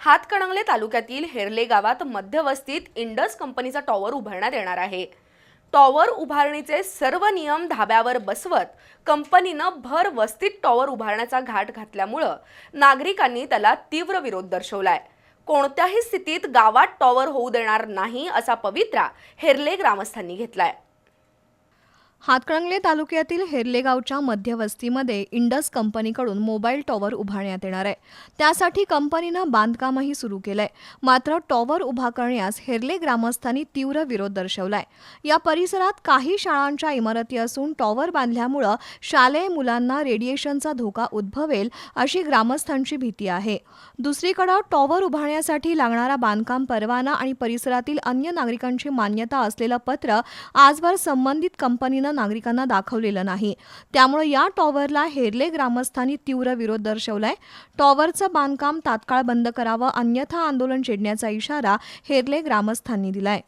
हातकणंगले तालुक्यातील हेरले गावात मध्यवस्तीत इंडस कंपनीचा टॉवर उभारण्यात येणार आहे. टॉवर उभारणीचे सर्व नियम धाब्यावर बसवत कंपनीनं भर वस्तीत टॉवर उभारण्याचा घाट घातल्यामुळं नागरिकांनी त्याला तीव्र विरोध दर्शवलाय. कोणत्याही स्थितीत गावात टॉवर होऊ देणार नाही असा पवित्रा हेरले ग्रामस्थांनी घेतलाय. हातकणंगले तालुक्यातील हेर्लेगावच्या मध्यवस्तीमध्ये इंडस कंपनीकडून मोबाईल टॉवर उभारण्यात येणार आहे. त्यासाठी कंपनीनं बांधकामही सुरू केलंय. मात्र टॉवर उभा करण्यास हेर्ले ग्रामस्थांनी तीव्र विरोध दर्शवलाय. या परिसरात काही शाळांच्या इमारती असून टॉवर बांधल्यामुळं शालेय मुलांना रेडिएशनचा धोका उद्भवेल अशी ग्रामस्थांची भीती आहे. दुसरीकडं टॉवर उभारण्यासाठी लागणारा बांधकाम परवाना आणि परिसरातील अन्य नागरिकांची मान्यता असलेलं पत्र आजवर संबंधित कंपनीनं नागरिकांना दाखवलेलं नाही. त्यामुळे या टॉवरला हेरले ग्रामस्थांनी तीव्र विरोध दर्शवलाय. टॉवरचं बांधकाम तात्काळ बंद करावं अन्यथा आंदोलन छेडण्याचा इशारा हेरले ग्रामस्थांनी दिलाय.